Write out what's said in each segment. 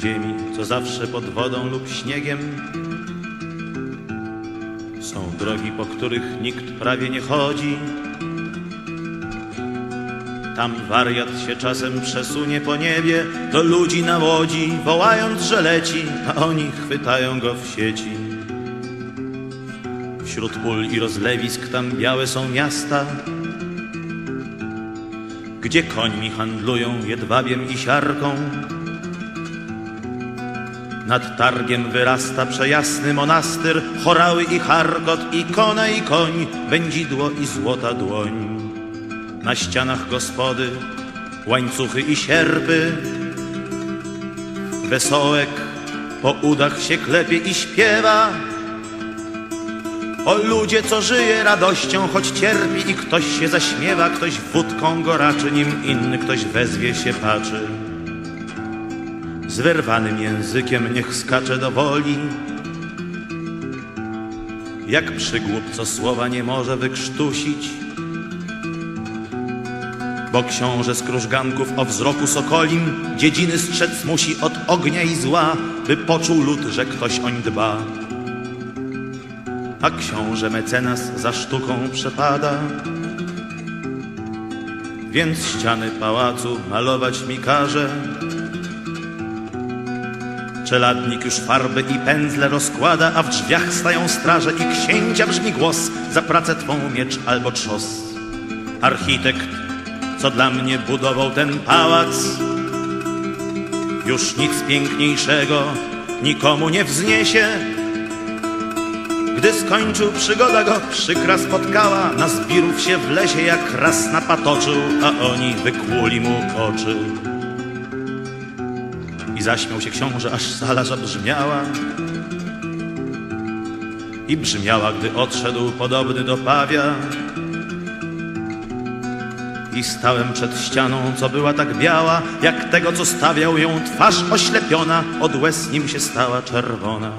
Ziemi, co zawsze pod wodą lub śniegiem. Są drogi, po których nikt prawie nie chodzi. Tam wariat się czasem przesunie po niebie Do ludzi na łodzi, wołając, że leci A oni chwytają go w sieci. Wśród pól i rozlewisk tam białe są miasta. Gdzie końmi handlują jedwabiem i siarką nad targiem wyrasta przejasny monastyr, chorały i charkot, ikona i koń, wędzidło i złota dłoń. Na ścianach gospody łańcuchy i sierpy, wesołek po udach się klepie i śpiewa. O ludzie, co żyje radością, choć cierpi i ktoś się zaśmiewa, ktoś wódką goraczy, nim inny ktoś wezwie się patrzy z wyrwanym językiem niech skacze do woli. Jak przygłup, co słowa nie może wykrztusić. Bo książę z krużganków o wzroku sokolim dziedziny strzec musi od ognia i zła, by poczuł lud, że ktoś oń dba. A książę mecenas za sztuką przepada, więc ściany pałacu malować mi każe. Czeladnik już farby i pędzle rozkłada, a w drzwiach stają straże i księcia brzmi głos za pracę twą miecz albo trzos. Architekt, co dla mnie budował ten pałac, już nic piękniejszego nikomu nie wzniesie. Gdy skończył przygoda go przykra spotkała, na zbirów się w lesie jak raz napatoczył, a oni wykłuli mu oczy. Zaśmiał się książę, aż sala zabrzmiała. I brzmiała, gdy odszedł podobny do pawia. I stałem przed ścianą, co była tak biała, jak tego, co stawiał ją twarz oślepiona, od łez nim się stała czerwona.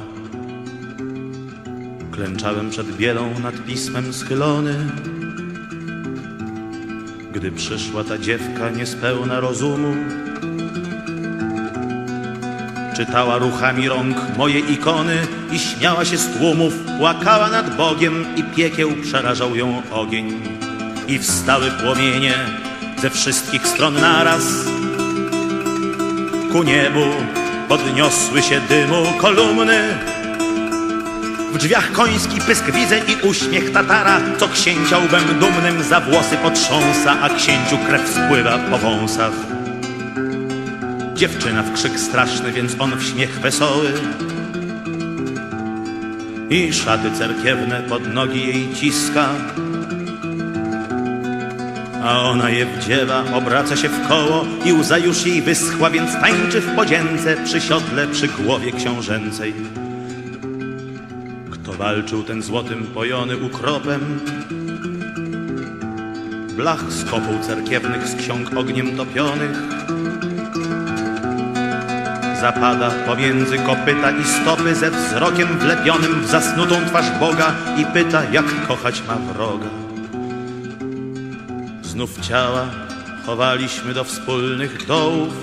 Klęczałem przed bielą nad pismem schylony. Gdy przyszła ta dziewka niespełna rozumu, Czytała ruchami rąk moje ikony i śmiała się z tłumów, płakała nad Bogiem i piekieł przerażał ją ogień. I wstały płomienie ze wszystkich stron naraz. Ku niebu podniosły się dymu kolumny. W drzwiach koński pysk widzę i uśmiech Tatara, co księcia łbem dumnym za włosy potrząsa, a księciu krew spływa po wąsach. Dziewczyna w krzyk straszny, więc on w śmiech wesoły. I szaty cerkiewne pod nogi jej ciska. A ona je wdziewa, obraca się w koło i łza już jej wyschła, więc tańczy w podzięce przy siodle, przy głowie książęcej. Kto walczył ten złotym pojony ukropem? Blach z kopuł cerkiewnych, z ksiąg ogniem topionych zapada pomiędzy kopyta i stopy ze wzrokiem wlepionym w zasnutą twarz Boga i pyta, jak kochać ma wroga. Znów ciała chowaliśmy do wspólnych dołów,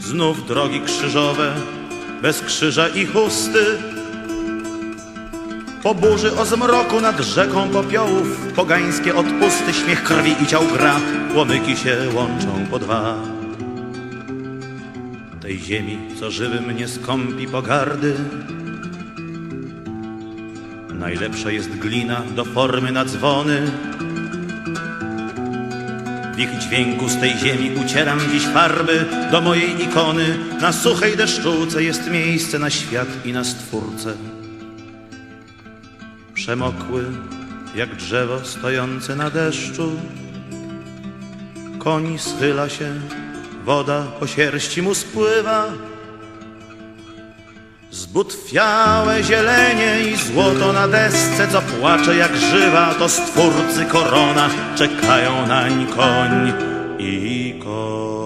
znów drogi krzyżowe, bez krzyża i chusty. Po burzy o zmroku nad rzeką popiołów, pogańskie odpusty, śmiech krwi i ciał gra, łomyki się łączą po dwa tej ziemi, co żywym nie skąpi pogardy. Najlepsza jest glina do formy na dzwony. W ich dźwięku z tej ziemi ucieram dziś farby do mojej ikony. Na suchej deszczuce jest miejsce na świat i na stwórcę. Przemokły jak drzewo stojące na deszczu. Koń schyla się woda po sierści mu spływa. Zbutwiałe zielenie i złoto na desce, co płacze jak żywa, to stwórcy korona, czekają nań koń i koń.